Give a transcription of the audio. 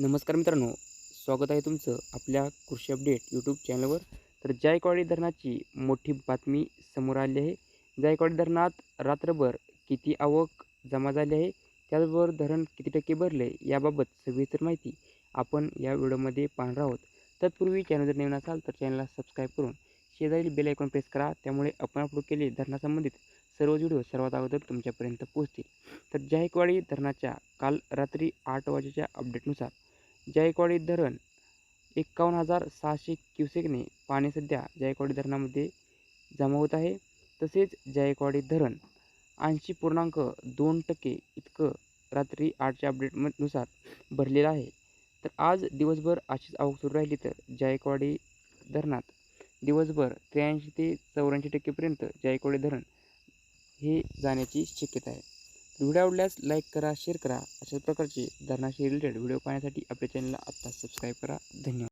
नमस्कार मित्रांनो स्वागत आहे तुमचं आपल्या कृषी अपडेट यूट्यूब चॅनलवर तर जायकवाडी धरणाची मोठी बातमी समोर आली आहे. जायकवाडी धरणात रात्रभर किती आवक जमा झाली आहे त्याचबरोबर धरण किती टक्के भरले याबाबत सविस्तर माहिती आपण या व्हिडिओमध्ये पाहणार आहोत. तत्पूर्वी चॅनल जर नवीन असाल तर चॅनलला सबस्क्राईब करून शेजारील बेल आयकॉन प्रेस करा त्यामुळे आपण अपलोड केले धरणासंबंधित सर्व व्हिडिओ सर्वात अगोदर तुमच्यापर्यंत पोहोचतील. तर जायकवाडी धरणाच्या काल रात्री आठ वाजेच्या अपडेटनुसार जायकवाडी धरण एकावन्न हजार सहाशे क्युसेकने पाणी सध्या जायकवाडी धरणामध्ये जमा होत आहे. तसेच जायकवाडी धरण ऐंशी पूर्णांक दोन टक्के इतकं रात्री आठच्या अपडेटनुसार भरलेलं आहे. तर आज दिवसभर अशीच आवक सुरू राहिली तर जायकवाडी धरणात दिवसभर त्र्याऐंशी ते चौऱ्याऐंशी टक्केपर्यंत जायकवाडी धरण हे जाण्याची शक्यता आहे. व्हिडिओ आवडल्यास लाईक करा शेअर करा. अशाच प्रकारचे धरणाशी रिलेटेड व्हिडिओ पाहण्यासाठी आपल्या चॅनलला आत्ता सबस्क्राईब करा. धन्यवाद.